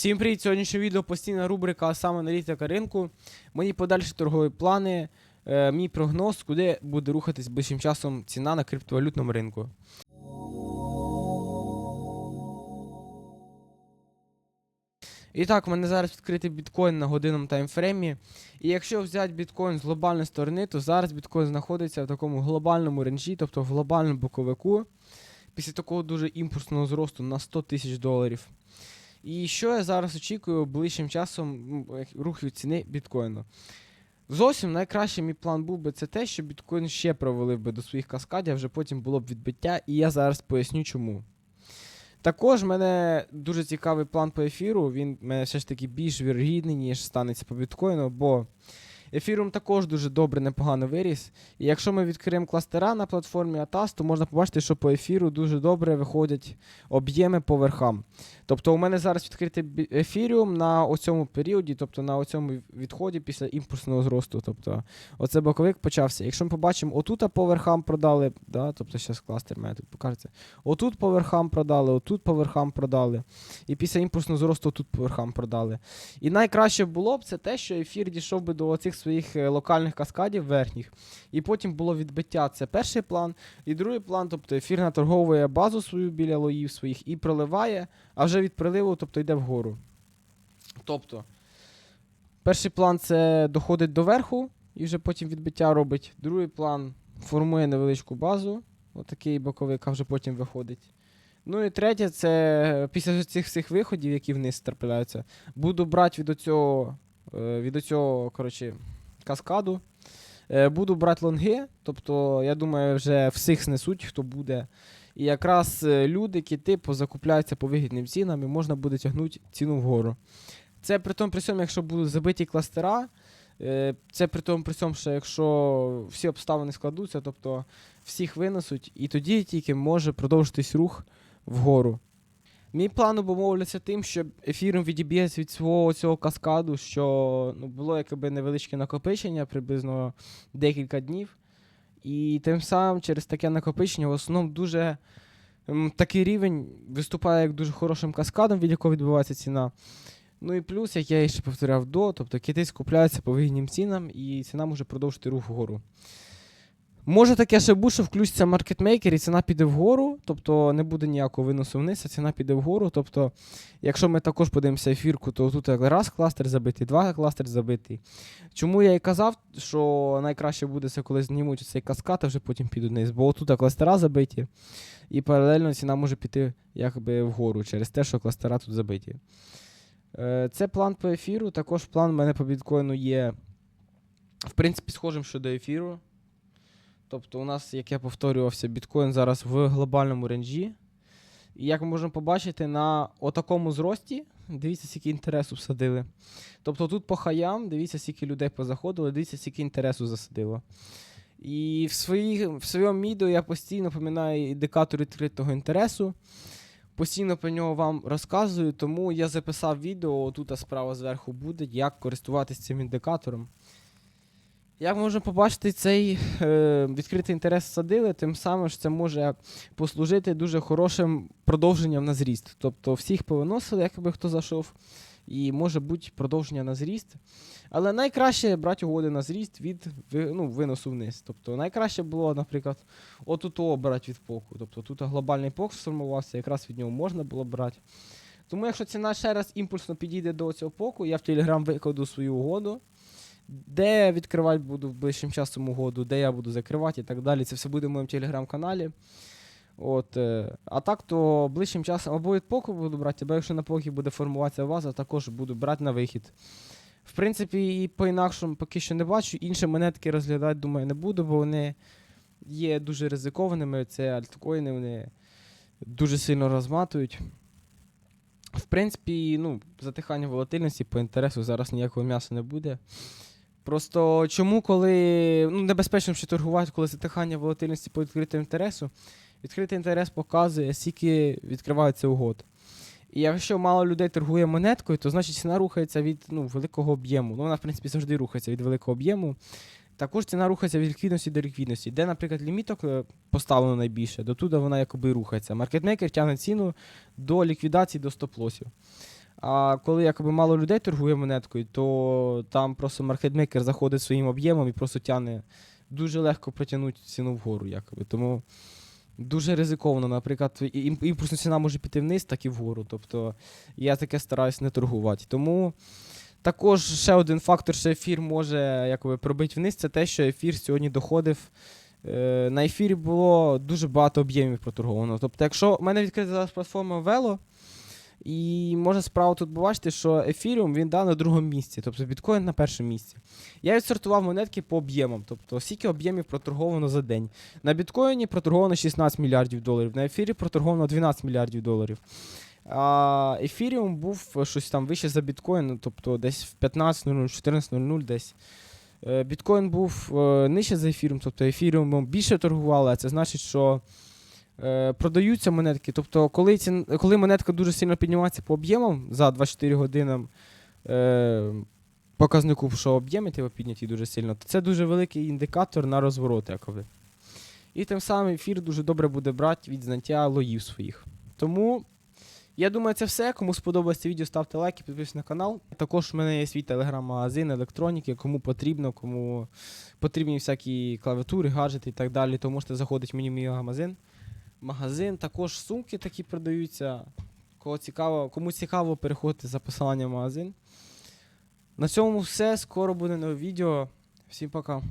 Всім привіт! Сьогоднішнє відео постійна рубрика а саме аналітика ринку. Мої подальші торгові плани, е, мій прогноз, куди буде рухатись ближчим часом ціна на криптовалютному ринку. І так, у мене зараз відкритий біткоін на годинному таймфреймі. І якщо взяти біткоін з глобальної сторони, то зараз біткоін знаходиться в такому глобальному ренжі, тобто в глобальному боковику, після такого дуже імпульсного зросту на 100 тисяч доларів. І що я зараз очікую ближчим часом рухів ціни біткоїну? Зовсім найкращий мій план був би це те, що біткоін ще провалив би до своїх каскадів, а вже потім було б відбиття, і я зараз поясню чому. Також в мене дуже цікавий план по ефіру. Він в мене все ж таки більш вірогідний, ніж станеться по біткоїну, бо ефірум також дуже добре, непогано виріс. І якщо ми відкриємо кластера на платформі ATAS, то можна побачити, що по ефіру дуже добре виходять об'єми по верхам. Тобто у мене зараз відкритий ефіріум на оцьому періоді, тобто на оцьому відході після імпульсного зросту. Тобто оце боковик почався. Якщо ми побачимо, отут по верхам продали, да, тобто зараз кластер мене тут покажеться. Отут по верхам продали, отут по верхам продали. І після імпульсного зросту тут по верхам продали. І найкраще було б це те, що ефір дійшов би до оцих своїх е, локальних каскадів верхніх. І потім було відбиття. Це перший план. І другий план, тобто ефір наторговує базу свою біля лоїв своїх і проливає, а вже від приливу, тобто йде вгору. Тобто, перший план це доходить до верху і вже потім відбиття робить. Другий план формує невеличку базу, отакий боковик, а вже потім виходить. Ну і третє, це після цих всіх виходів, які вниз трапляються, буду брати від оцього, е, від оцього коротше, каскаду. Е, Буду брати лонги, тобто, я думаю, вже всіх снесуть, хто буде. І якраз е, люди, кити позакупляються по вигідним цінам і можна буде тягнути ціну вгору. Це при тому при цьому, якщо будуть забиті кластера, е, це при тому при цьому, що якщо всі обставини складуться, тобто всіх винесуть, і тоді тільки може продовжитись рух вгору. Мій план обумовлюється тим, що ефіром відіб'ється від свого цього каскаду, що ну, було якби невеличке накопичення, приблизно декілька днів. І тим самим через таке накопичення в основному дуже ем, такий рівень виступає як дуже хорошим каскадом, від якого відбувається ціна. Ну і плюс, як я ще повторяв до, тобто кити скупляються по вигідним цінам, і ціна може продовжити рух вгору. Може таке ще бути, що включиться маркетмейкер і ціна піде вгору, тобто не буде ніякого виносу вниз, а ціна піде вгору. Тобто, якщо ми також подивимося ефірку, то тут раз кластер забитий, два кластер забитий. Чому я і казав, що найкраще буде це, коли знімуть цей каскад, а вже потім підуть вниз. Бо отут кластера забиті, і паралельно ціна може піти якби вгору через те, що кластера тут забиті. Е, Це план по ефіру. Також план в мене по біткоїну є, в принципі, схожим щодо ефіру. Тобто, у нас, як я повторювався, біткоін зараз в глобальному ренжі. І як ми можемо побачити, на отакому зрості, дивіться, скільки інтересу всадили. Тобто тут по хаям, дивіться, скільки людей позаходило, дивіться, скільки інтересу засадило. І в, своїх, в своєму відео я постійно пам'ятаю індикатор відкритого інтересу. Постійно про нього вам розказую, тому я записав відео, тут справа зверху буде, як користуватися цим індикатором. Як можна побачити, цей е, відкритий інтерес садили, тим самим ж це може послужити дуже хорошим продовженням на зріст. Тобто всіх повиносили, якби хто зайшов, і може бути продовження на зріст. Але найкраще брати угоди на зріст від ну, виносу вниз. Тобто найкраще було, наприклад, отут брати від поку. Тобто тут глобальний пок сформувався, якраз від нього можна було брати. Тому якщо ціна ще раз імпульсно підійде до цього поку, я в Telegram викладу свою угоду. Де я відкривати буду в ближчим часом угоду, де я буду закривати і так далі. Це все буде в моєму телеграм-каналі. От, е, а так, то ближчим часом або від поку буду брати, або якщо на покі буде формуватися ваза, також буду брати на вихід. В принципі, і по-інакшому поки що не бачу. Інші монетки розглядати, думаю, не буду, бо вони є дуже ризикованими. Це альткоїни, вони дуже сильно розматують. В принципі, ну, затихання волатильності по інтересу зараз ніякого м'яса не буде. Просто чому, коли ну, небезпечно ще торгувати, коли затихання волатильності по відкритому інтересу, відкритий інтерес показує, скільки відкриваються угод. І якщо мало людей торгує монеткою, то значить ціна рухається від ну, великого об'єму. Ну, вона, в принципі, завжди рухається від великого об'єму. Також ціна рухається від ліквідності до ліквідності, де, наприклад, ліміток е, поставлено найбільше, до туди вона якоби рухається. Маркетмейкер тягне ціну до ліквідації до стоп-лосів. А коли якоби мало людей торгує монеткою, то там просто маркетмейкер заходить своїм об'ємом і просто тягне дуже легко протягнути ціну вгору, якоби. Тому дуже ризиковано. Наприклад, імпульсна ціна може піти вниз, так і вгору. Тобто я таке стараюсь не торгувати. Тому також ще один фактор, що ефір може якоби, пробити вниз, це те, що ефір сьогодні доходив. Е, на ефірі було дуже багато об'ємів проторговано. Тобто, якщо в мене відкрита зараз платформа Velo, і можна справа тут побачити, що ефіріум він да, на другому місці, тобто біткоін на першому місці. Я відсортував монетки по об'ємам, тобто скільки об'ємів проторговано за день. На біткоїні проторговано 16 мільярдів доларів, на ефірі проторговано 12 мільярдів доларів. А ефіріум був е, щось там вище за біткоін, ну, тобто десь в 15.00, 14.00 десь. Е, Біткоін був е, нижче за ефіріум, тобто ефіріумом більше торгували, а це значить, що продаються монетки. Тобто, коли, ці, коли монетка дуже сильно піднімається по об'ємам за 24 години е, показнику, що об'єми типу, підняті дуже сильно, то це дуже великий індикатор на розворот, якоби. І тим самим ефір дуже добре буде брати від знаття лоїв своїх. Тому я думаю, це все. Кому сподобалось це відео, ставте лайки, підписуйтесь на канал. Також в мене є свій телеграм-магазин електроніки, кому потрібно, кому потрібні всякі клавіатури, гаджети і так далі, то можете заходити мені в мій магазин. Магазин, також сумки такі продаються. Кого цікаво, кому цікаво, переходьте за посиланням в магазин. На цьому все. Скоро буде нове відео. Всім пока.